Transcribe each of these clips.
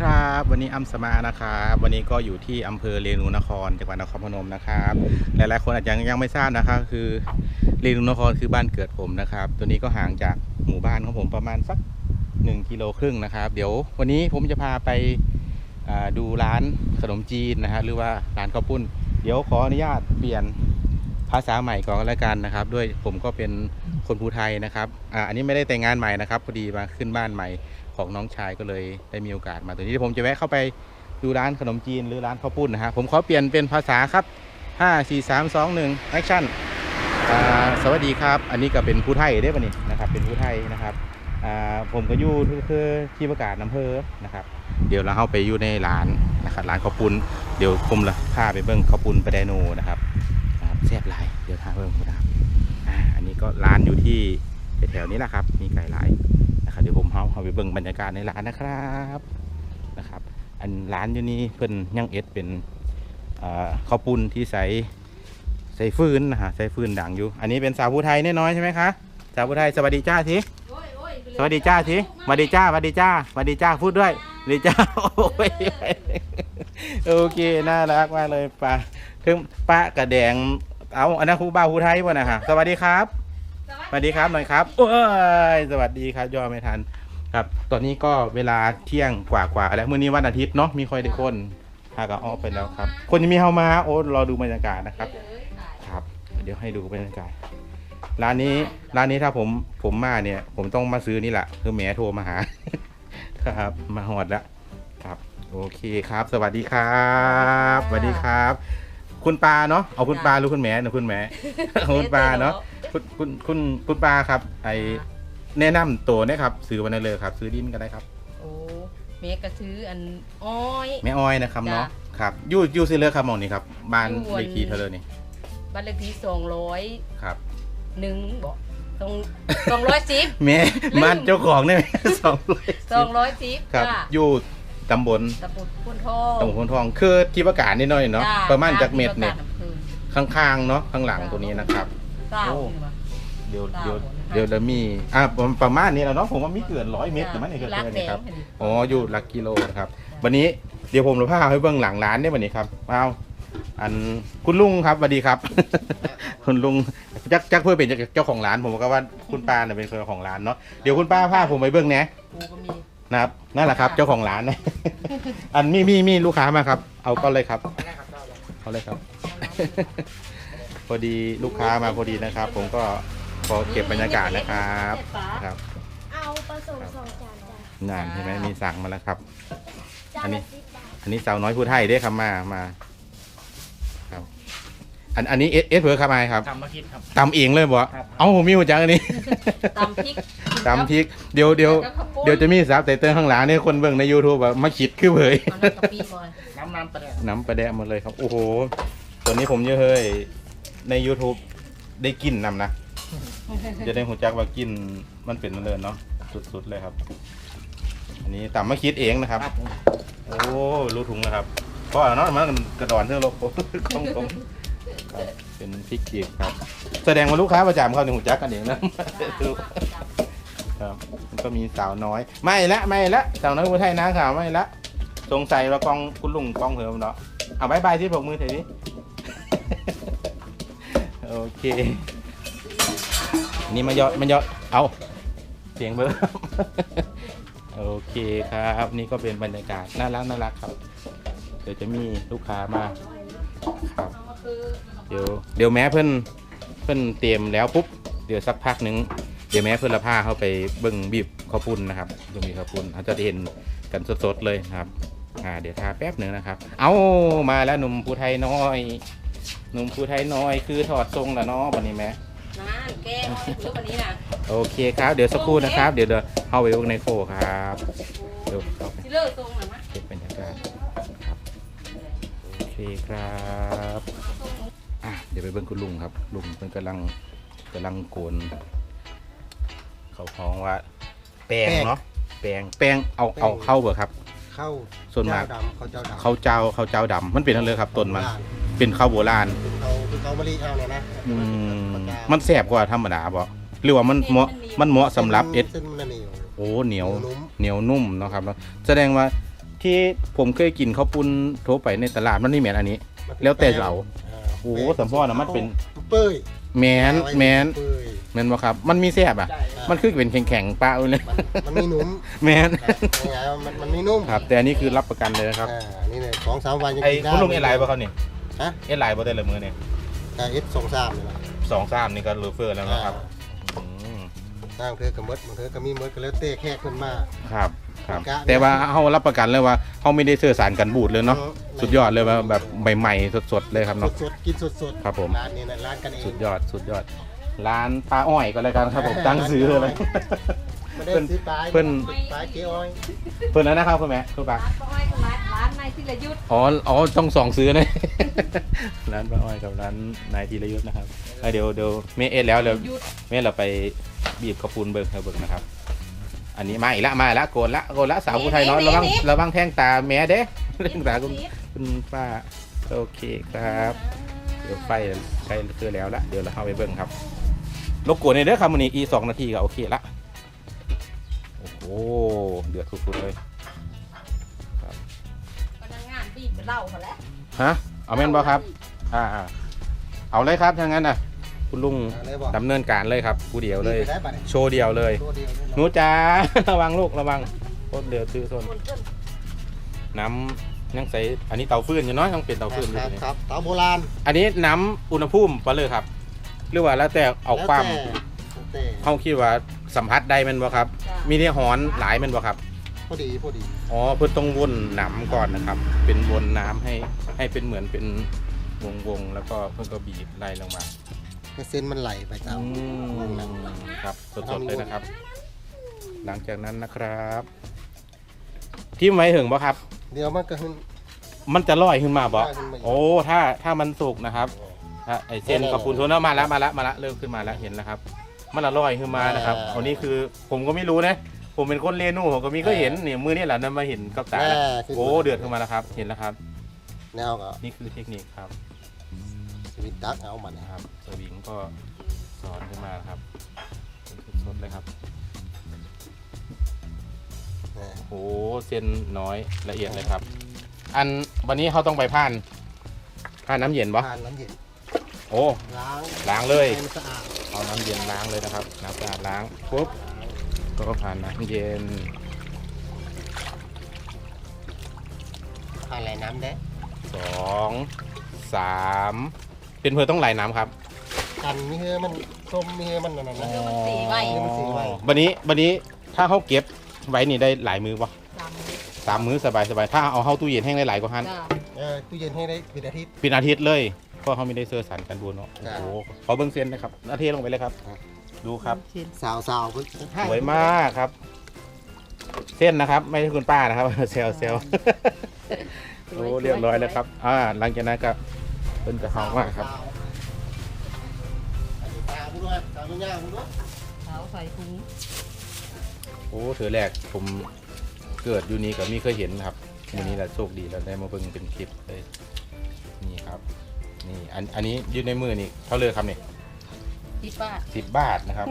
วัสดีครับ วันนี้อัมสมานะครับ วันนี้ก็อยู่ที่อำเภอเรนูนครจังหวัดนครพนมนะครับ หลายๆ คนอาจจะยังไม่ทราบนะครับ คือเรนูนครคือบ้านเกิดผมนะครับ ตัวนี้ก็ห่างจากหมู่บ้านของผมประมาณสัก1กิโลครึ่งนะครับ เดี๋ยววันนี้ผมจะพาไปดูร้านขนมจีนนะฮะหรือว่าร้านข้าวปุ้น เดี๋ยวขออนุญาตเปลี่ยนภาษาใหม่ก่อนแล้วกันนะครับ ด้วยผมก็เป็น คนภูไทยนะครับอ่าอันนี้ไม่ได้แต่งงานใหม่นะครับพอดีมาขึ้นบ้านใหม่ของน้องชายก็เลยได้มีโอกาสมาตัวนี้ผมจะแวะเข้าไปดูร้านขนมจีนหรือร้านข้าวปุ้นนะฮะผมขอเปลี่ยนเป็นภาษาครับ 5 4 3 2 1แอคชั่นสวัสดีครับ อันนี้ก็เป็นผู้ไทยได้ป่ะนี่นะครับ เป็นผู้ไทยนะครับผมก็อยู่คือที่ประกาศอำเภอนะครับ เดี๋ยวเราเข้าไปอยู่ในร้านนะครับร้านข้าวปุ้นเดี๋ยวผมละพาไปเบิ้งข้าวปุ้นปไดโนนะครับแซ่บหลายเดี๋ยวพาเบิ้งนะครับ อันนี้ก็ร้านอยู่ที่แถวๆนี้แหละครับ มีไก่หลายนะครับเดี๋ยวผมเอาเอาไปเบิ่งบรรยากาศในร้านนะครับนะครับ อันร้านอยู่นี่เพิ่นยังเอ็ดเป็นข้าวปุ้นที่ใส่ใส่ฟืนนะฮะใส่ฟืนดังอยู่ อันนี้เป็นสาวผู้ไทยแน่นอยใช่ไหมคะสาวผู้ไทยสวัสดีจ้าทีสวัสดีจ้าทีสวัสดีจ้าสวัสดีจ้าสวัสดีจ้าพูดด้วยสวัสดีจ้าโอ้ยโอเคน่ารักมากเลยป้าถึงป้ากระแดง เอาอันนั้นครูบ้าผู้ไทยป่ะนะฮะสวัสดีครับ สวัสดีครับหน่อยครับโอ้ยสวัสดีครับย่อไม่ทัน ครับ ตอนนี้ก็เวลาเที่ยงกว่าๆแล้วมื้อนี้วันอาทิตย์เนาะมีคอยได้คนหาก็ออกไปแล้วครับ คนยังมีเฮามาโอ้รอดูบรรยากาศนะครับ ครับ เดี๋ยวให้ดูบรรยากาศร้านนี้ร้านนี้ถ้าผมผมมาเนี่ย ผมต้องมาซื้อนี่แหละคือแหมโทรมาหา ครับ มาหอดแล้วครับ โอเคครับ สวัสดีครับสวัสดีครับ คุณปาเนาะเอาคุณปาหรือคุณแหมนะคุณแหมคุณปาเนาะคุณคุณคุณคุณปาครับไอแนะนำตัวนะครับซื้อวันนั้นเลยครับ ซื้อดินก็ได้ครับโอ้เมกระซื้ออันอ้อย แม่อ้อยนะครับเนาะจ้ะครับอยู่อยู่ซิเลอร์ครับหมองนี้ครับบ้านอยู่บน เลขที่เธอเลยนี่บ้านเลขที่สองร้อยครับหนึ่งบอกตรงสองร้อยสิบ แม่ลืม บ้านเจ้าของเนี่ยสองร้อยสองร้อยสิบครับจ้ะอยู่ ตำบลตะปุดพุ่นทองตำบลพนทอง คือที่ประกาศนิดหน่อยเนาะจ้ประมาณจากเม็ดเนี่ยที่ประกาศอำเภอข้างๆเนาะ ข้างหลังตัวนี้นะครับเก้าโอ้หนึ่งวะเดี๋ยวเก้าเดี๋ยวนะคะเดี๋ยวจะมี อะประประมาณนี้แล้วเนาะ ผมว่ามีเกินร้อยเมตรแต่มันนี่ก็รักเกินแดนี่งครับพอดีอ๋อ อยู่หลักกิโลนะครับ วันนี้เดี๋ยวผมจะพาให้เบื้องหลังร้านได้วันนี้ครับเอาอันคุณลุงครับสวัสดีครับ คุณลุงจักจักเพื่อเป็นเจ้าของร้าน ผมก็ว่าคุณป้าเนี่ยเป็นเจ้าของร้านเนาะ เดี๋ยวคุณป้าพาผมไปเบื้องแหนะกูก็มี นะครับนั่นแหละครับเจ้าของร้านนะ อันมีมีมีลูกค้ามาครับ เอาก็เลยครับเอาเลยครับ พอดีลูกค้ามาพอดีนะครับ ผมก็ขอเก็บบรรยากาศนะครับครับเอาผสมสองจานจ้ะนานใช่ไหมมีสั่งมาแล้วครับ จาอันนนี้ ละสิบบาทอันนี้สาวน้อยผู้ไทยได้ครับมามาครับ อันอันนี้เอสเอสเผือครับไอครับทำมาคิดครับ ตำเองเลยบ่ครับ เอ้าผมมีหัวจังอันนี้ ตำพริก ตำพริก เดี๋ยวเดี๋ยวแล้วก็ข้าปุ้นเดี๋ยวจะมีซับไตเติ้ลข้างหลังเนี่ยคนเบิ่งใน YouTube ว่ามาคิดคือเผยเอาน้ำกะปิบอยน้ำน้ำประเดี๋ยวน้ำประแดะหมดเลยครับ โอ้โหตัวนี้ผมเยอะเฮ้ยใน YouTube ได้กินนำนะ จะได้หัวจักว่ากินมันเป็นมันเลยเนาะสุดๆเลยครับ อันนี้ต่ำมาคิดเองนะครับ ครับผมโอ้รู้ถุงแล้วครับเพราะว่าเนาะมันกระดอนเท่าโลกของผมครับ เป็นพริกเกียครับ แสดงว่าลูกค้าประจำเขาในหูจักกันเองนะครับมันก็มีสาวน้อย ไม่ละไม่ละสาวน้อยผู้ไทยนะข่าวไม่ละสงสัยว่ากองคุณลุงกองเหิมเนาะเอาบายบายที่ผมมือเถอะดิโอเคนนี่มายอดมายอดเอาเสียงเบอร์โอเคครับ นี่ก็เป็นบรรยากาศน่ารักน่ารักครับ เดี๋ยวจะมีลูกค้ามาครับ เดี๋ยวเดี๋ยวแม้เพื่อนเพื่อนเตรียมแล้วปุ๊บเดี๋ยวสักพักหนึงเดี๋ยวแม้เพื่อนละผ้าเข้าไปเบิ้งบีบข้าวปุ้นนะครับตรงนี้ข้าวปุ้นอาจจะได้เห็นกันสดๆเลยนะครับอ่าเดี๋ยวทาแป๊บหนึ่งนะครับ เอามาแล้วหนุ่มผู้ไทยน้อยหนุ่มผู้ไทยน้อยคือถอดทรงละเนาะวันนี้แม่น้าแก้วเรื่องวันนี้นะโอเคครับเดี๋ยวสักครู่นะครับ เดี๋ยวเดี๋ยวเข้าไปเบิ้งในโฟครับเดี๋ยวเข้าไปซิเลอร์ทรงหน่อยมั้ยเก็บบรรยากาศครับโอเคครับ อะเดี๋ยวไปเบิ้งคุณลุงครับ ลุงเพิ่นกำลังกำลังโกน เขาพ้องว่า แปลงเนาะแปลงแปลงเอาเอาเข้าเบอครับ เข้าส่วนมาก เจ้ดำเขาเจ้าดำข้าวเจ้าข้าวเจ้าดำมันเป็นอะไรครับต้นมันโบราณเป็นข้าวโบราณเขาคือเขามะลิเอาเนี่ยนะอืมปากกามันแสบกว่าธรรมดาบ่หรือว่ามันเหมาะมันเหมาะสำหรับเอ็ดเส้นมันเหนียวโโอ้เหนียวนุ่ม เหนียวนุ่มเนาะครับแล้วแสดงว่าที่ผมเคยกินข้าวปุ้นโทรไปในตลาดมันนี่แมนอันนี้แล้วแต่เรา โอ้สัมพ่อนะมันเป็นเปื่อยแมนแมนเปื่อยแมนบ่ครับ มันมีแซ่บอะ มันคือเป็นแข็งๆปลาเลยมันมันไม่นุ่มแมนไงมันมันไม่นุ่มครับแต่อันนี้คือรับประกันเลยนะครับอ่านี่เลยสองสามวันยังไอ้กินได้คุณลุงเอไลน์ป่ะครับนี่ฮะเอไลน์ป่ะได้เลยมือเนี่ยแต่เอสสองสามนี่นะสองสามนี่ก็ลูเฟอร์แล้วนะครับ อืมสร้างเธอกับมดมันเธอก็มีมดก็แล้วเต้แค่ขึ้นมา ครับ ครับ กะแต่ว่าเขารับประกันเลยว่าเขาไม่ได้เสื่อสารกันบูดเลยเนาะเออสุดยอดเลยว่าแบบใหม่ๆสดๆเลยครับเนาะ สดๆกินสดๆครับผม ร้านนี้นะร้านกันเอง สุดยอดสุดยอด ร้านป้าอ้อยก็แล้วกันครับผมตั้งซื้อเลย ไม่ได้เพิ่นซื้อปลายเพิ่นปลายเจ๊อ้อยเพิ่นนั้นนะครับคุณแม่คุณป้าร้านป้าอ้อยกับร้านร้านนายศิรยุทธ์อ๋ออ๋อต้องสองซื้อนะ ร้านป้าอ้อยกับร้านนายธีรยุทธ์นะครับอะเดี๋ยวเดี๋ยวเมเอ็ดแล้วเดี๋ยวยุทธเมเราไปบีบกระปุนเบิร์เบิร์นะครับ อันนี้มาอีกละมาอีกละโกนละโกนละสาวผู้ไทยน้อยระวังระวังแท่งตาแม่เด้แท่งตาคุณคุณป้าโอเคครับเดี๋ยวไฟใกล้คือแล้วละเดี๋ยวเราเข้าไปเบิ่งครับรบกวนในอยเด้อครับมันนี้อีสองนาทีก็โอเคละ โอ้โหเดือดสุดๆเลยพนักงานบีบเหล้าเขาแล้วฮะเอาแม่นบ่ครับอ่าอ่าเอาเลยครับถ้างั้นนะคุณลุงเอาเลยบอกดำเนินการเลยครับผู้เดียวเลยนี่ไปได้ปะเนี่ยโชว์เดียวเลยตัวเดียวหนูจ๋า ระวังลูกระวังโคตรเดือดซื้อโซนคนเกินน้ำยังใส่อันนี้เตาฟืนอยู่เนาะยังเป็นเตาฟืนอยู่ครับนี่ครับเตาโบราณอันนี้น้ำอุณหภูมิปะเลยครับ หรือว่าแล้วแต่เอาความแล้วแต่เขาคิดว่าสัมผัสได้แมันบ่ครับ มีที่หอนหลายแมันบ่ครับ พอดีพอดีอ๋อเพื่อต้องวนหนำก่อนนะครับ เป็นวนน้ำให้ให้เป็นเหมือนเป็นวงวงๆแล้วก็เพื่อก็บีบไล่ลงมาให้เส้นมันไหลไปตามอืมครับสดๆเลยนะครับ หลังจากนั้นนะครับทิมไว้ถึงบ่ครับ เดี๋ยวมันก็ขึ้น มันจะลอยขึ้นมาบ่ลอยขึ้นมาอีก โอ้ถ้าถ้ามันสุกนะครับถ้าไอเส้นโอ้โหกับปูนโทนเอามาแล้วมาแล้วมาแล้วเริ่มขึ้นมาแล้วเห็นแล้วครับ มันละลอยขึ้นมานะครับอ่าอันนี้คือผมก็ไม่รู้นะ ผมเป็นคนเรียนนู่ผมก็มีก็เห็นเนี่ยมือนี่แหละนำมาเห็นกับตาแล้วแน่ขึ้นมาโอ้เดือดขึ้นมาแล้วครับ เห็นแล้วครับ แนวก็นี่คือเทคนิคครับสวิตตักเอามันนะครับสวิงก็สอนขึ้นมาครับเป็นสดๆเลยครับอ่าโอ้เส้นน้อยละเอียดเลยครับ อันวันนี้เขาต้องไปผ่านผ่านน้ำเย็นปะทานน้ำเย็น โอ้ล้างล้างเลยให้มันสะอาดเอาน้ำเย็นล้างเลยนะครับน้ำสะอาดล้างปุ๊บก็ผ่านน้ำเย็นทานไหลน้ำได้สองสามเป็นเพื่อต้องไหลน้ำครับกันมีเฮือมันส้มมีเฮือมันนั่นน่ะนะเดี๋ยวมันสีไว้อ๋อมันสีไว้ วันนี้วันนี้ถ้าเขาเก็บไว้นี่ได้หลายมือปะสามมื้อสามมือสบายสบายถ้าเอาเข้าตู้เย็นแห้งได้หลายกว่าหันจ้าเออตู้เย็นให้ได้เป็นอาทิตย์ เป็นอาทิตย์เลย เพราะเขาไม่ได้เสื้อสารกันบูนเนาะจ้ะโอ้โหขอเบิ้งเส้นนะครับอาทิตย์ลงไปเลยครับ ดูครับ สาวสาวๆเพิ่งสวยมากครับ เส้นนะครับ ไม่ใช่คุณป้านะครับ เซลเซลโอ้เรียบร้อยแล้วครับ อ่า หลังจากนั้นก็เป็นกระเฮามากครับสวๆอันนี้ตาบุ้ด้วยตาบุ้ย่างบุ้ด้วยเขาใส่ถุงโอ้เธอแรกผมเกิดอยู่นี่กับมีเคยเห็นครับวันนี้แหละโชคดีแล้วได้มาเบิ่งเป็นคลิปเลยนี่ครับ นี่อันอันนี้อยืนในมือนี่เท่าเลยครับนี่สิบบาทสิบบาทนะครับ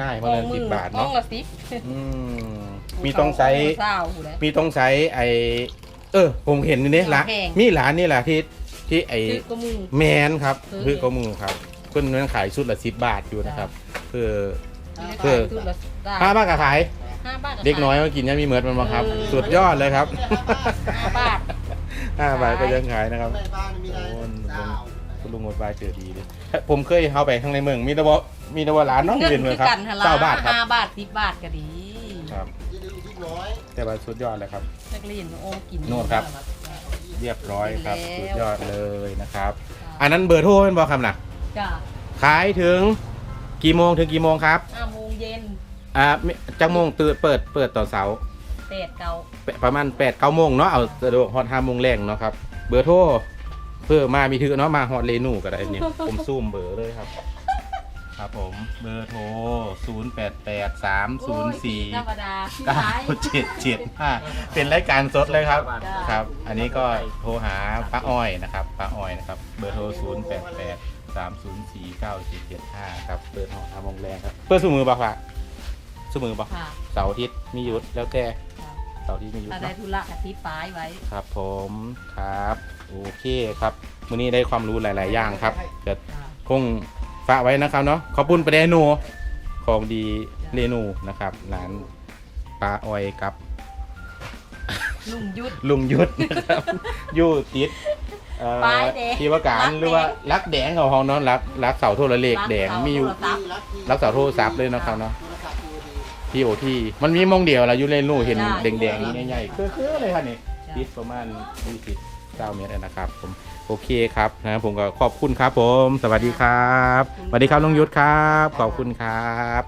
ง่ายมากเลยสิบบาทต้อเนาะงละสิบอืมมีต้องใช้เศร้าหูเลย มีต้องใช้ไอเออ ผมเห็นนี่เนี่ยร้านแพง มีร้านนี่แหละที่ที่ไอซื้อกระมูแมนครับซื้อพือกมือครับเพิ่นนั้นขายชุดละสิบบาทอยู่นะครับเพื่อ เออซื้ละได้ห้าบาทก็ขาย ห้าบาท เด็กน้อยมากินยังมีเมิดมันบ้างครับ เออ สุดยอดเลยครับ ห้าบาท ห้าบาทก็ยังขายนะครับในบ้านมีได้โอ้ยสาวคุณลุงหมดบายเจอดีเลยผมเคยเข้าไปข้างในเมือง มีแตะวะมีแตะวะร้านเน้องเป็นเมืองครับกันหนละเก้าบาทครับห้าบาทสิบบาทก็ดีครับจะดูที่น้อยแต่ว่าสุดยอดเลยครับ นักเรียนโอ้กินโน่นครับ เรียบร้อยครับแล้วสุดยอดเลยนะครับ อันนั้นเบอร์โทรเป็นบอคำนะจ้าขายถึงกี่โมงถึงกี่โมงครับห้าโมงเย็นอ่าจักโมงตื่นเปิดเปิดต่อเสาร์ แปดเก้าแปะประมาณ8ปดเก้าโมงเนาะเอาสะดวกฮอตห้าโมงแรงเนาะครับเบอร์โทรเพื่อมามีถือเนาะมาฮอตเลนูก็ได้เนี่ยผมซูมเบอร์เลยครับ ครับผมเบอร์โทร 0 8 8 3 0โอ้ยธรรม4ดาที่เก้าร้ายเจ็ดเจ็ดห้าเป็นรายการสดเลยครับจ้ะครับ อันนี้ก็โทรหาป้าอ้อยนะครับป้าอ้อยนะครับ เบอร์โทร 0 8 8 3 0 4 9 7 7 5 ครับเปิดห้องทำโรงแรมครับ เปิดสูมือปะปะเสมอปะค่ะเสาร์อาทิตย์มีหยุดแล้วแต่ ค่ะเสาร์อาทิตย์มีหยุดถ้าได้เนาะธุระกับที่ป้ายไว้ ครับผมครับโอเคครับมื้อนี้ได้ความรู้หลาย ๆ อย่างครับจะค่ะคงฝากไว้นะครับเนาะขอบคุณประเดนูของดีเรนูนะครับร้านปลาออยกับ ลุงยุทธ ลุงยุทธนะครับอยู่ติดเอ่อป้ายแดงที่ว่าการรักแดงหรือว่ารักแดงของห้องเนาะรักรักเสาโทรเลขแดงมีอยู่ครับรักษาโทรศัพท์เลยนะครับเนาะโทรศัพท์ดูดีพี่โอที่มันมีมองเดียวละอยู่เล่นลูกเห็นใช่แดงๆนี่ใหญ่ๆคือๆเลยค่ะนี่จ้ะติดประมาณ20 9เมตรนะครับผมโอเคครับนะผมก็ขอบคุณครับผม สวัสดีครับสวัสดีครับลุงยุทธครับ ขอบคุณครับ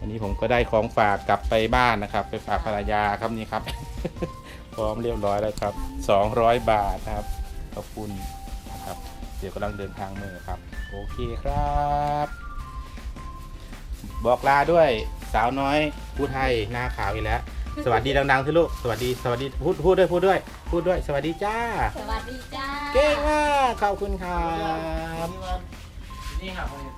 วันนี้ผมก็ได้ของฝากกลับไปบ้านนะครับ ไปฝากภรรยาครับนี่ครับ พร้อมเรียบร้อยแล้วครับ 200 บาทนะครับขอบคุณนะครับเดี๋ยวกำลังเดินทางมือครับ โอเคครับ บอกลาด้วย สาวน้อยผู้ไทยหน้าขาวอีกแล้ว สวัสดีดังๆที่ลูกสวัสดีสวัสดีพูดพูดด้วยพูดด้วย พูดด้วยสวัสดีจ้า สวัสดีจ้า เก่งมากขอบคุณครัๆบนี่ว่านี่ครับ